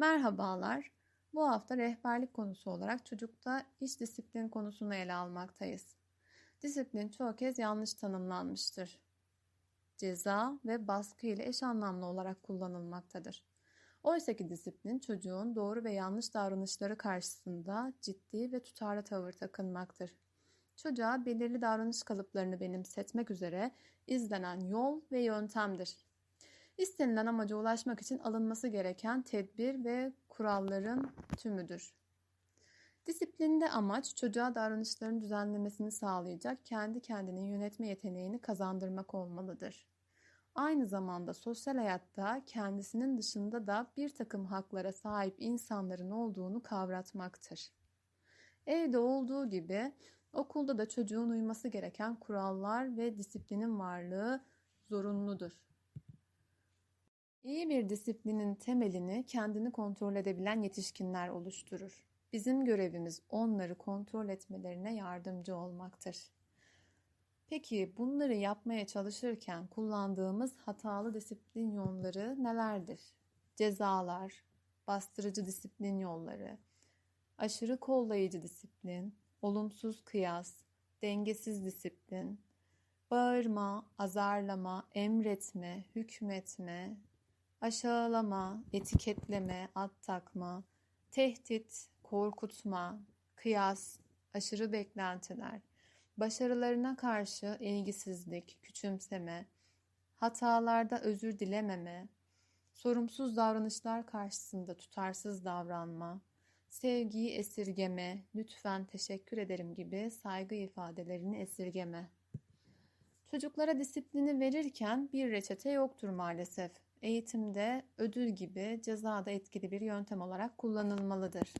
Merhabalar. Bu hafta rehberlik konusu olarak çocukta iç disiplin konusunu ele almaktayız. Disiplin çoğu kez yanlış tanımlanmıştır. Ceza ve baskı ile eş anlamlı olarak kullanılmaktadır. Oysa ki disiplin çocuğun doğru ve yanlış davranışları karşısında ciddi ve tutarlı tavır takınmaktır. Çocuğa belirli davranış kalıplarını benimsetmek üzere izlenen yol ve yöntemdir. İstenilen amaca ulaşmak için alınması gereken tedbir ve kuralların tümüdür. Disiplinde amaç çocuğa davranışların düzenlemesini sağlayacak kendi kendini yönetme yeteneğini kazandırmak olmalıdır. Aynı zamanda sosyal hayatta kendisinin dışında da bir takım haklara sahip insanların olduğunu kavratmaktır. Evde olduğu gibi okulda da çocuğun uyması gereken kurallar ve disiplinin varlığı zorunludur. İyi bir disiplinin temelini kendini kontrol edebilen yetişkinler oluşturur. Bizim görevimiz onları kontrol etmelerine yardımcı olmaktır. Peki bunları yapmaya çalışırken kullandığımız hatalı disiplin yolları nelerdir? Cezalar, bastırıcı disiplin yolları, aşırı kollayıcı disiplin, olumsuz kıyas, dengesiz disiplin, bağırma, azarlama, emretme, hükmetme, aşağılama, etiketleme, at takma, tehdit, korkutma, kıyas, aşırı beklentiler, başarılarına karşı ilgisizlik, küçümseme, hatalarda özür dilememe, sorumsuz davranışlar karşısında tutarsız davranma, sevgiyi esirgeme, lütfen teşekkür ederim gibi saygı ifadelerini esirgeme. Çocuklara disiplini verirken bir reçete yoktur maalesef. Eğitimde ödül gibi ceza da etkili bir yöntem olarak kullanılmalıdır.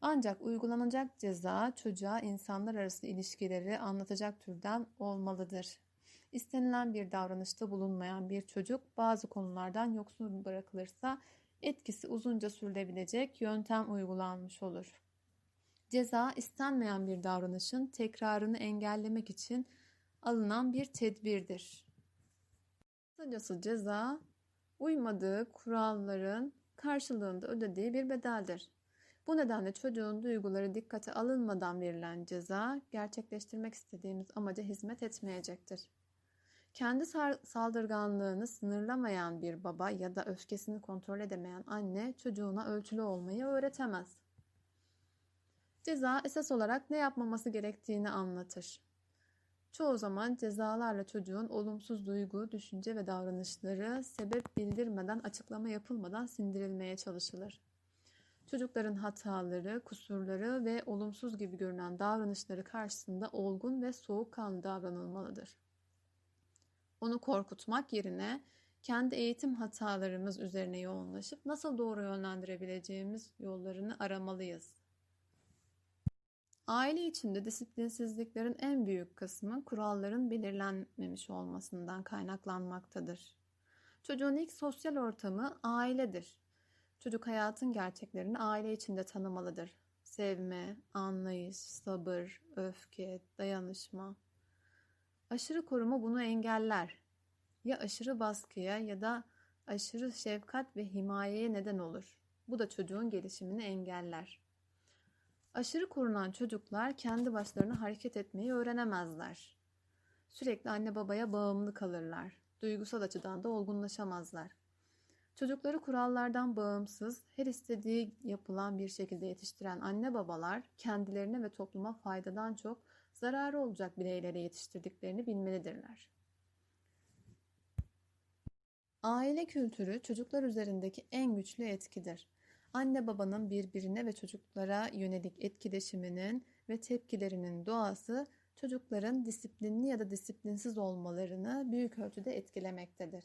Ancak uygulanacak ceza çocuğa insanlar arası ilişkileri anlatacak türden olmalıdır. İstenilen bir davranışta bulunmayan bir çocuk bazı konulardan yoksun bırakılırsa etkisi uzunca sürülebilecek yöntem uygulanmış olur. Ceza istenmeyen bir davranışın tekrarını engellemek için alınan bir tedbirdir. Kısacası ceza uymadığı kuralların karşılığında ödediği bir bedeldir. Bu nedenle çocuğun duyguları dikkate alınmadan verilen ceza gerçekleştirmek istediğimiz amaca hizmet etmeyecektir. Kendi saldırganlığını sınırlamayan bir baba ya da öfkesini kontrol edemeyen anne çocuğuna ölçülü olmayı öğretemez. Ceza esas olarak ne yapmaması gerektiğini anlatır. Çoğu zaman cezalarla çocuğun olumsuz duygu, düşünce ve davranışları sebep bildirmeden, açıklama yapılmadan sindirilmeye çalışılır. Çocukların hataları, kusurları ve olumsuz gibi görünen davranışları karşısında olgun ve soğukkanlı davranılmalıdır. Onu korkutmak yerine kendi eğitim hatalarımız üzerine yoğunlaşıp nasıl doğru yönlendirebileceğimiz yollarını aramalıyız. Aile içinde disiplinsizliklerin en büyük kısmı kuralların belirlenmemiş olmasından kaynaklanmaktadır. Çocuğun ilk sosyal ortamı ailedir. Çocuk hayatın gerçeklerini aile içinde tanımalıdır. Sevme, anlayış, sabır, öfke, dayanışma. Aşırı koruma bunu engeller. Ya aşırı baskıya ya da aşırı şefkat ve himayeye neden olur. Bu da çocuğun gelişimini engeller. Aşırı korunan çocuklar kendi başlarına hareket etmeyi öğrenemezler. Sürekli anne babaya bağımlı kalırlar. Duygusal açıdan da olgunlaşamazlar. Çocukları kurallardan bağımsız, her istediği yapılan bir şekilde yetiştiren anne babalar kendilerine ve topluma faydadan çok zararı olacak bireyleri yetiştirdiklerini bilmelidirler. Aile kültürü çocuklar üzerindeki en güçlü etkidir anne babanın birbirine ve çocuklara yönelik etkileşiminin ve tepkilerinin doğası çocukların disiplinli ya da disiplinsiz olmalarını büyük ölçüde etkilemektedir.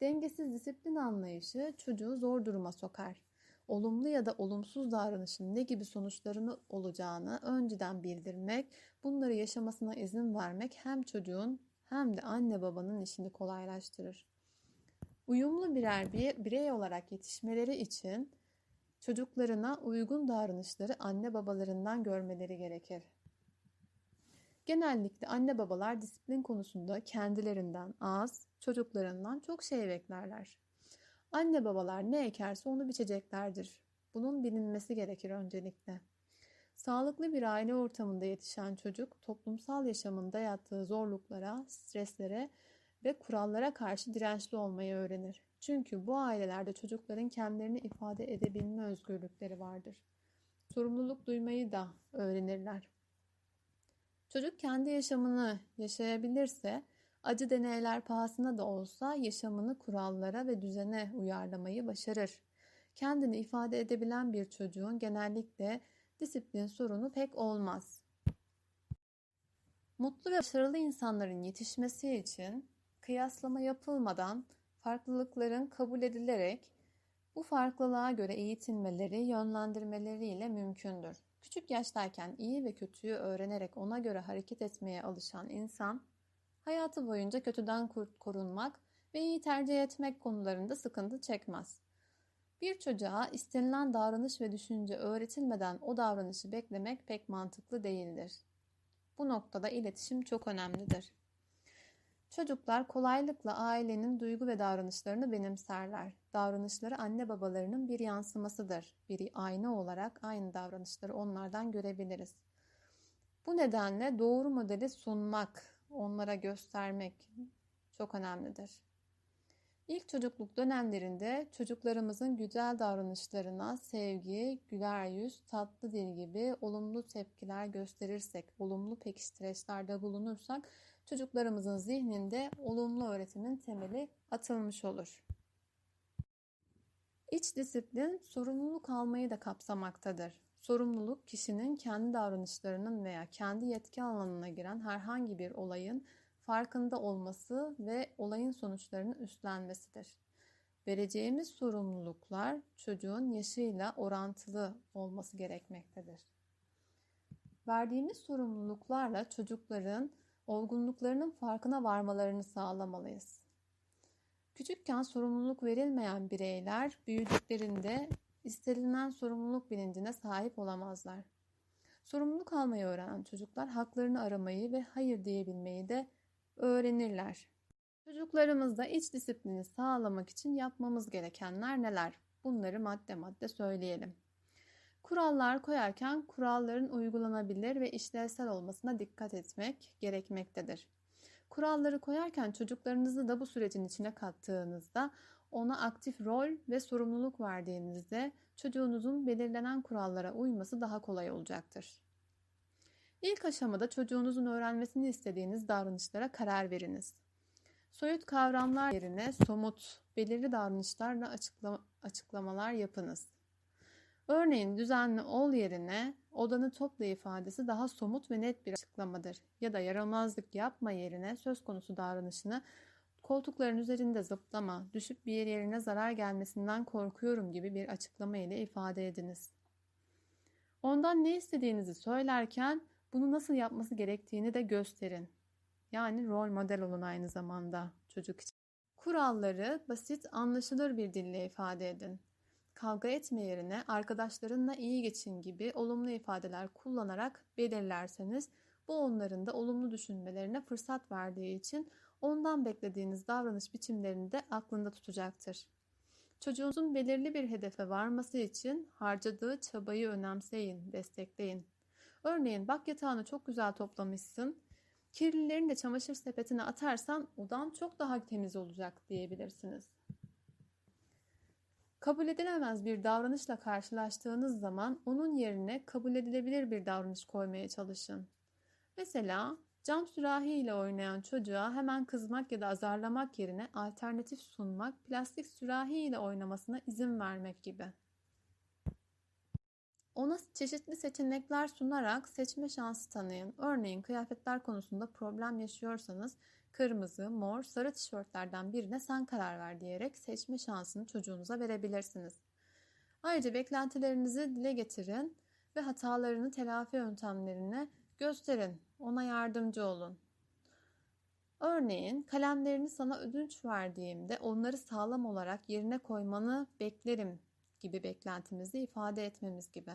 Dengesiz disiplin anlayışı çocuğu zor duruma sokar. Olumlu ya da olumsuz davranışın ne gibi sonuçlarını olacağını önceden bildirmek, bunları yaşamasına izin vermek hem çocuğun hem de anne babanın işini kolaylaştırır. Uyumlu birer birey olarak yetişmeleri için çocuklarına uygun davranışları anne babalarından görmeleri gerekir. Genellikle anne babalar disiplin konusunda kendilerinden az, çocuklarından çok şey beklerler. Anne babalar ne ekerse onu biçeceklerdir. Bunun bilinmesi gerekir öncelikle. Sağlıklı bir aile ortamında yetişen çocuk toplumsal yaşamın dayattığı zorluklara, streslere ve kurallara karşı dirençli olmayı öğrenir. Çünkü bu ailelerde çocukların kendilerini ifade edebilme özgürlükleri vardır. Sorumluluk duymayı da öğrenirler. Çocuk kendi yaşamını yaşayabilirse, acı deneyler pahasına da olsa yaşamını kurallara ve düzene uyarlamayı başarır. Kendini ifade edebilen bir çocuğun genellikle disiplin sorunu pek olmaz. Mutlu ve başarılı insanların yetişmesi için kıyaslama yapılmadan farklılıkların kabul edilerek bu farklılığa göre eğitilmeleri, yönlendirmeleriyle mümkündür. Küçük yaştayken iyi ve kötüyü öğrenerek ona göre hareket etmeye alışan insan, hayatı boyunca kötüden korunmak ve iyi tercih etmek konularında sıkıntı çekmez. Bir çocuğa istenilen davranış ve düşünce öğretilmeden o davranışı beklemek pek mantıklı değildir. Bu noktada iletişim çok önemlidir. Çocuklar kolaylıkla ailenin duygu ve davranışlarını benimserler. Davranışları anne babalarının bir yansımasıdır. Bir ayna olarak aynı davranışları onlardan görebiliriz. Bu nedenle doğru modeli sunmak, onlara göstermek çok önemlidir. İlk çocukluk dönemlerinde çocuklarımızın güzel davranışlarına sevgi, güler yüz, tatlı dil gibi olumlu tepkiler gösterirsek, olumlu pekiştireçlerde bulunursak çocuklarımızın zihninde olumlu öğretimin temeli atılmış olur. İç disiplin sorumluluk almayı da kapsamaktadır. Sorumluluk kişinin kendi davranışlarının veya kendi yetki alanına giren herhangi bir olayın farkında olması ve olayın sonuçlarını üstlenmesidir. Vereceğimiz sorumluluklar çocuğun yaşıyla orantılı olması gerekmektedir. Verdiğimiz sorumluluklarla çocukların olgunluklarının farkına varmalarını sağlamalıyız. Küçükken sorumluluk verilmeyen bireyler büyüdüklerinde istenilen sorumluluk bilincine sahip olamazlar. Sorumluluk almayı öğrenen çocuklar haklarını aramayı ve hayır diyebilmeyi de öğrenirler. Çocuklarımızda iç disiplini sağlamak için yapmamız gerekenler neler? Bunları madde madde söyleyelim. Kurallar koyarken kuralların uygulanabilir ve işlevsel olmasına dikkat etmek gerekmektedir. Kuralları koyarken çocuklarınızı da bu sürecin içine kattığınızda ona aktif rol ve sorumluluk verdiğinizde çocuğunuzun belirlenen kurallara uyması daha kolay olacaktır. İlk aşamada çocuğunuzun öğrenmesini istediğiniz davranışlara karar veriniz. Soyut kavramlar yerine somut, belirli davranışlarla açıklama, açıklamalar yapınız. Örneğin düzenli ol yerine odanı topla ifadesi daha somut ve net bir açıklamadır. Ya da yaramazlık yapma yerine söz konusu davranışını koltukların üzerinde zıplama, düşüp bir yerine zarar gelmesinden korkuyorum gibi bir açıklama ile ifade ediniz. Ondan ne istediğinizi söylerken bunu nasıl yapması gerektiğini de gösterin. Yani rol model olun aynı zamanda çocuk için. Kuralları basit, anlaşılır bir dille ifade edin. Kavga etme yerine arkadaşlarınla iyi geçin gibi olumlu ifadeler kullanarak belirlerseniz bu onların da olumlu düşünmelerine fırsat verdiği için ondan beklediğiniz davranış biçimlerini de aklında tutacaktır. Çocuğunuzun belirli bir hedefe varması için harcadığı çabayı önemseyin, destekleyin. Örneğin bak yatağını çok güzel toplamışsın. Kirlilerini de çamaşır sepetine atarsan odan çok daha temiz olacak diyebilirsiniz. Kabul edilemez bir davranışla karşılaştığınız zaman onun yerine kabul edilebilir bir davranış koymaya çalışın. Mesela cam sürahi ile oynayan çocuğa hemen kızmak ya da azarlamak yerine alternatif sunmak, plastik sürahi ile oynamasına izin vermek gibi. Ona çeşitli seçenekler sunarak seçme şansı tanıyın. Örneğin kıyafetler konusunda problem yaşıyorsanız kırmızı, mor, sarı tişörtlerden birine sen karar ver diyerek seçme şansını çocuğunuza verebilirsiniz. Ayrıca beklentilerinizi dile getirin ve hatalarını telafi yöntemlerini gösterin. Ona yardımcı olun. Örneğin kalemlerini sana ödünç verdiğimde onları sağlam olarak yerine koymanı beklerim gibi beklentimizi ifade etmemiz gibi.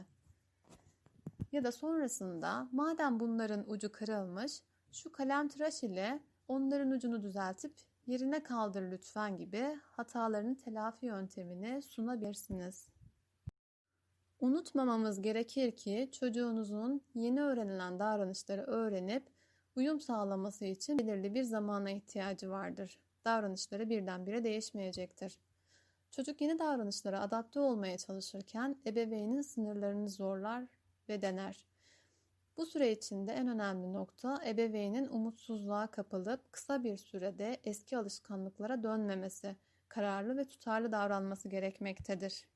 Ya da sonrasında madem bunların ucu kırılmış şu kalem tıraş ile onların ucunu düzeltip yerine kaldır lütfen gibi hatalarını telafi yöntemini sunabilirsiniz. Unutmamamız gerekir ki çocuğunuzun yeni öğrenilen davranışları öğrenip uyum sağlaması için belirli bir zamana ihtiyacı vardır. Davranışları birdenbire değişmeyecektir. Çocuk yeni davranışlara adapte olmaya çalışırken ebeveynin sınırlarını zorlar ve dener. Bu süre içinde en önemli nokta ebeveynin umutsuzluğa kapılıp kısa bir sürede eski alışkanlıklara dönmemesi, kararlı ve tutarlı davranması gerekmektedir.